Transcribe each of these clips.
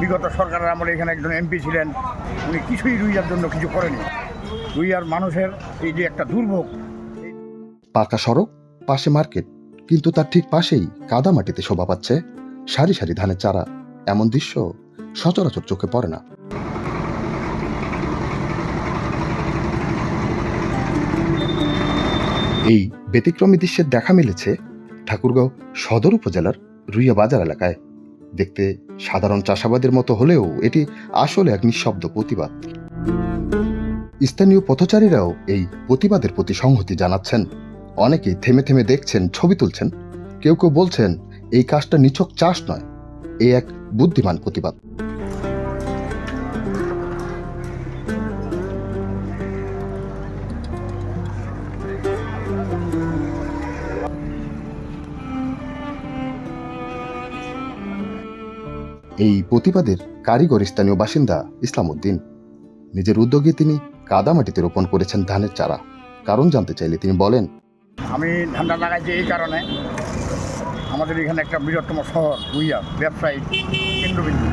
বিগত সরকারের আমলে এখানে একজন এমপি ছিলেন, উনি কিছুই রুইয়ার জন্য কিছু করেনি। রুইয়ার মানুষের এই যে একটা দুর্ভোগ, পাকা সড়ক, পাশে মার্কেট, কিন্তু তার ঠিক পাশেই কাদা মাটিতে শোভা পাচ্ছে সারি সারি ধানের চারা। এমন দৃশ্য সচরাচর চোখে পড়ে না। এই ব্যতিক্রমী দৃশ্যের দেখা মিলেছে ঠাকুরগাঁও সদর উপজেলার রুইয়া বাজার এলাকায়। দেখতে সাধারণ চাষাবাদের মতো হলেও এটি আসলে এক নিঃশব্দ প্রতিবাদ। স্থানীয় পথচারীরাও এই প্রতিবাদের প্রতি সংহতি জানাচ্ছেন। অনেকেই থেমে থেমে দেখছেন, ছবি তুলছেন। কেউ কেউ বলছেন, এই কাজটা নিছক চাষ নয়, এ এক বুদ্ধিমান প্রতিবাদ। এই প্রতিবাদের কারিগর স্থানীয় বাসিন্দা ইসলাম উদ্দিন নিজের উদ্যোগে তিনি কাদামাটিতে রোপণ করেছেন ধানের চারা। কারণ জানতে চাইলে তিনি বলেন, আমি ধানটা লাগাইছি এই কারণে আমাদের এখানে একটা বৃহত্তম শহর রুইয়া ব্যবসায়ী কেন্দ্রবিন্দু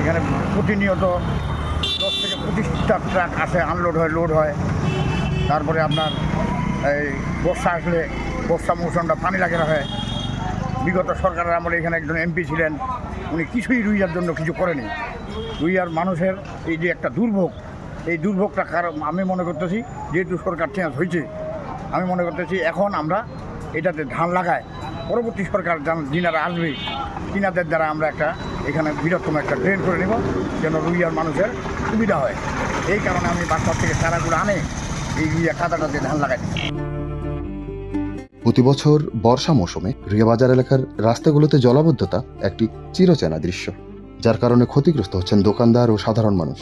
এখানে প্রতিনিয়ত দশ থেকে পঁচিশটা ট্রাক আসে, আনলোড হয়, লোড হয়। তারপরে আপনার এই বর্ষা আসলে বর্ষা মৌসুমটা পানি লাগে হয়। বিগত সরকারের আমলে এখানে একজন এমপি ছিলেন উনি কিছুই রুইয়ার জন্য কিছু করেনি। রুইয়ার মানুষের এই যে একটা দুর্ভোগ, এই দুর্ভোগটা কারণ আমি মনে করতেছি যেহেতু সরকার চেঞ্জ হয়েছে, আমি মনে করতেছি এখন আমরা এটাতে ধান লাগায় পরবর্তী সরকার যান- যিনারা আসবে, তিনাদের দ্বারা আমরা একটা এখানে বৃহত্তম একটা ড্রেন করে নেব, যেন রুইয়ার মানুষের সুবিধা হয়। এই কারণে আমি বাচ্চার থেকে চারাগুলো আনে এই রুইয়া কাদাটাতে ধান লাগাই প্রতি বছর বর্ষা মৌসুমে রিয়াবাজার এলাকার রাস্তাগুলোতে জলাবদ্ধতা একটি চিরচেনা দৃশ্য, যার কারণে ক্ষতিগ্রস্ত হচ্ছেন দোকানদার ও সাধারণ মানুষ।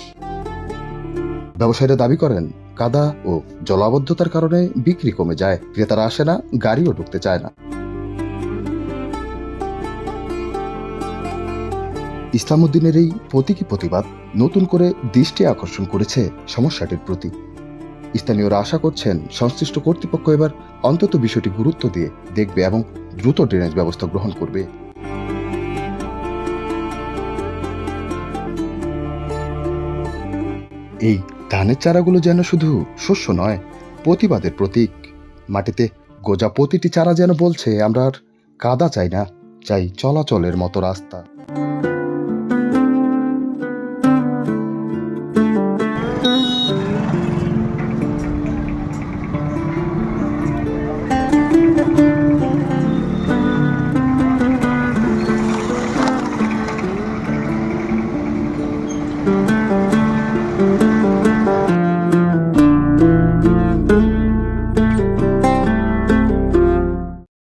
ব্যবসায়ীরা দাবি করেন, কাদা ও জলাবদ্ধতার কারণে বিক্রি কমে যায়, ক্রেতারা আসে না, গাড়িও ঢুকতে চায় না। ইসলামউদ্দিনের এই প্রতীকী প্রতিবাদ নতুন করে দৃষ্টি আকর্ষণ করেছে সমস্যাটির প্রতি। স্থানীয়রা আশা করছেন, সংশ্লিষ্ট কর্তৃপক্ষ এবার অন্তত বিষয়টি গুরুত্ব দিয়ে দেখবে এবং দ্রুত ড্রেনেজ ব্যবস্থা গ্রহণ করবে। এই ধানের চারাগুলো যেন শুধু শস্য নয়, প্রতিবাদের প্রতীক। মাটিতে গোজা প্রতিটি চারা যেন বলছে, আমরা আর কাদা চাই না, চাই চলাচলের মতো রাস্তা। thank you